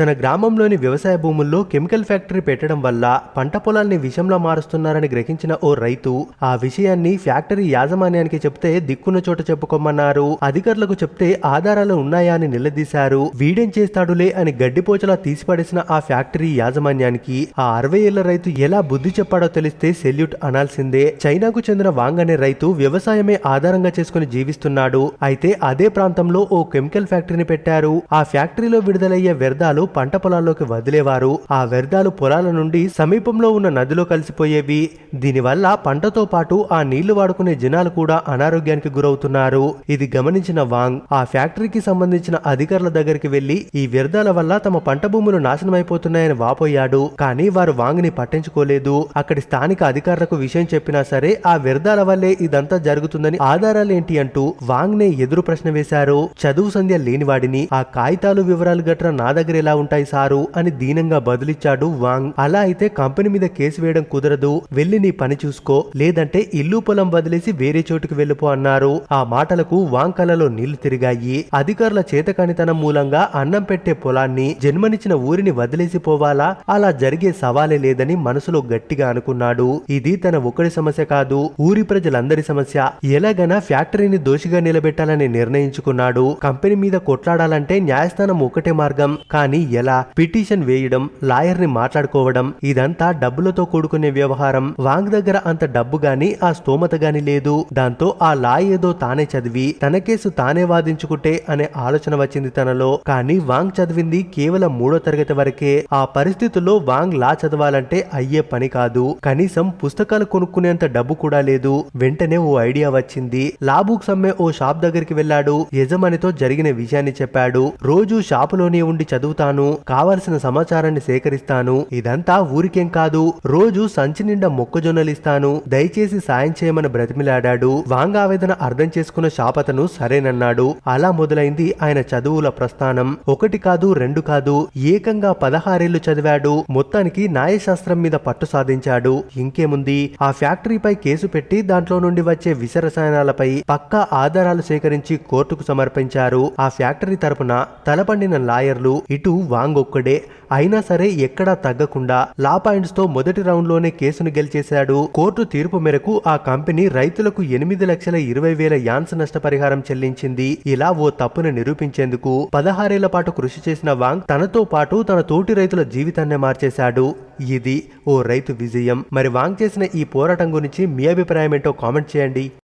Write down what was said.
తన గ్రామంలోని వ్యవసాయ భూముల్లో కెమికల్ ఫ్యాక్టరీ పెట్టడం వల్ల పంట పొలాల్ని విషంలా మారుస్తున్నారని గ్రహించిన ఓ రైతు ఆ విషయాన్ని ఫ్యాక్టరీ యాజమాన్యానికి చెప్తే దిక్కున్న చోట చెప్పుకోమన్నారు. అధికారులకు చెప్తే ఆధారాలు ఉన్నాయా అని నిలదీశారు. వీడేం చేస్తాడులే అని గడ్డిపోచలా తీసిపడేసిన ఆ ఫ్యాక్టరీ యాజమాన్యానికి ఆ అరవై ఏళ్ళ రైతు ఎలా బుద్ధి చెప్పాడో తెలిస్తే సెల్యూట్ అనాల్సిందే. చైనాకు చెందిన వాంగ్ అనే రైతు వ్యవసాయమే ఆధారంగా చేసుకుని జీవిస్తున్నాడు. అయితే అదే ప్రాంతంలో ఓ కెమికల్ ఫ్యాక్టరీని పెట్టారు. ఆ ఫ్యాక్టరీలో విడుదలయ్యే వ్యర్థాలు పంట పొలాల్లోకి వదిలేవారు. ఆ వ్యర్థాలు పొలాల నుండి సమీపంలో ఉన్న నదిలో కలిసిపోయేవి. దీనివల్ల పంటతో పాటు ఆ నీళ్ళు వాడుకునే జనాలు కూడా అనారోగ్యానికి గురవుతున్నారు. ఇది గమనించిన వాంగ్. ఆ ఫ్యాక్టరీకి సంబంధించిన అధికారుల దగ్గరికి వెళ్ళి ఈ వ్యర్థాల వల్ల తమ పంట భూములు నాశనమైపోతున్నాయని వాపోయాడు. కానీ వారు వాంగ్ని పట్టించుకోలేదు. అక్కడి స్థానిక అధికారులకు విషయం చెప్పినా సరే ఆ వ్యర్థాల వల్లే ఇదంతా జరుగుతుందని ఆధారాలేంటి అంటూ వాంగ్ నే ఎదురు ప్రశ్న వేశారు. చదువు సంధ్య లేనివాడిని. ఆ కాగితాలు వివరాలు గట్రా నా దగ్గర ఎలా ఉంటాయి సారు అని దీనంగా బదులిచ్చాడు వాంగ్. అలా అయితే కంపెనీ మీద కేసు వేయడం కుదరదు. వెళ్ళి నీ పని చూసుకో. లేదంటే ఇల్లు పొలం వదిలేసి వేరే చోటుకు వెళ్ళిపో అన్నారు. ఆ మాటలకు వాంగ్ కలలో నీళ్ళు తిరిగాయి. అధికారుల చేతకానితనం మూలంగా అన్నం పెట్టే పొలాన్ని జన్మనిచ్చిన ఊరిని వదిలేసి పోవాలా? అలా జరిగే సవాలే లేదని మనసులో గట్టిగా అనుకున్నాడు. ఇది తన ఒకటి సమస్య కాదు ఊరి ప్రజలందరి సమస్య. ఎలాగైనా ఫ్యాక్టరీని దోషిగా నిలబెట్టాలని నిర్ణయించుకున్నాడు. కంపెనీ మీద కొట్లాడాలంటే న్యాయస్థానం ఒకటే మార్గం. కానీ ఎలా పిటిషన్ వేయడం లాయర్ని మాట్లాడుకోవడం ఇదంతా డబ్బులతో కూడుకునే వ్యవహారం. వాంగ్ దగ్గర అంత డబ్బు గాని ఆ స్తోమత గాని లేదు. దాంతో ఆ లా ఏదో తానే చదివి తన కేసు తానే వాదించుకుంటే అనే ఆలోచన వచ్చింది తనలో. కానీ వాంగ్ చదివింది కేవలం మూడో తరగతి వరకే. ఆ పరిస్థితుల్లో వాంగ్ లా చదవాలంటే అయ్యే పని కాదు. కనీసం పుస్తకాలు కొనుక్కునేంత డబ్బు కూడా లేదు. వెంటనే ఓ ఐడియా వచ్చింది. లా బుక్స్ అమ్మే ఓ షాప్ దగ్గరికి వెళ్ళాడు. యజమానితో జరిగిన విషయాన్ని చెప్పాడు. రోజు షాపులోనే ఉండి చదువుతాను. కావలసిన సమాచారాన్ని సేకరిస్తాను. ఇదంతా ఊరికేం కాదు. రోజు సంచి నిండా మొక్కజొన్నలు ఇస్తాను. దయచేసి సాయం చేయమని బ్రతిమిలాడాడు. వాంగ్ ఆవేదన అర్థం చేసుకున్న షాప్ అతను సరేనన్నాడు. అలా మొదలైంది ఆయన చదువుల ప్రస్థానం. ఒకటి కాదు రెండు కాదు ఏకంగా పదహారేళ్ళు చదివాడు. మొత్తానికి న్యాయశాస్త్రం మీద పట్టు సాధించాడు. ఇంకేముంది? ఆ ఫ్యాక్టరీపై కేసు పెట్టి దాంట్లో నుండి వచ్చే విష రసాయనాలపై పక్కా ఆధారాలు సేకరించి కోర్టుకు సమర్పించారు. ఆ ఫ్యాక్టరీ తరపున తలపండిన లాయర్లు ఇటు వాంగ్ ఒక్కడే అయినా సరే ఎక్కడా తగ్గకుండా లా పాయింట్స్తో మొదటి రౌండ్లోనే కేసును గెలిచేశాడు. కోర్టు తీర్పు మేరకు ఆ కంపెనీ రైతులకు ఎనిమిది లక్షల ఇరవై వేల యాన్స్ నష్టపరిహారం చెల్లించింది. ఇలా ఓ తప్పును నిరూపించేందుకు పదహారేళ్ళ పాటు కృషి చేసిన వాంగ్ తనతో పాటు తన తోటి రైతుల జీవితాన్నే మార్చేశాడు. ఇది ఓ రైతు విజయం. మరి వాంగ్ చేసిన ఈ పోరాటం గురించి మీ అభిప్రాయం ఏంటో కామెంట్ చేయండి.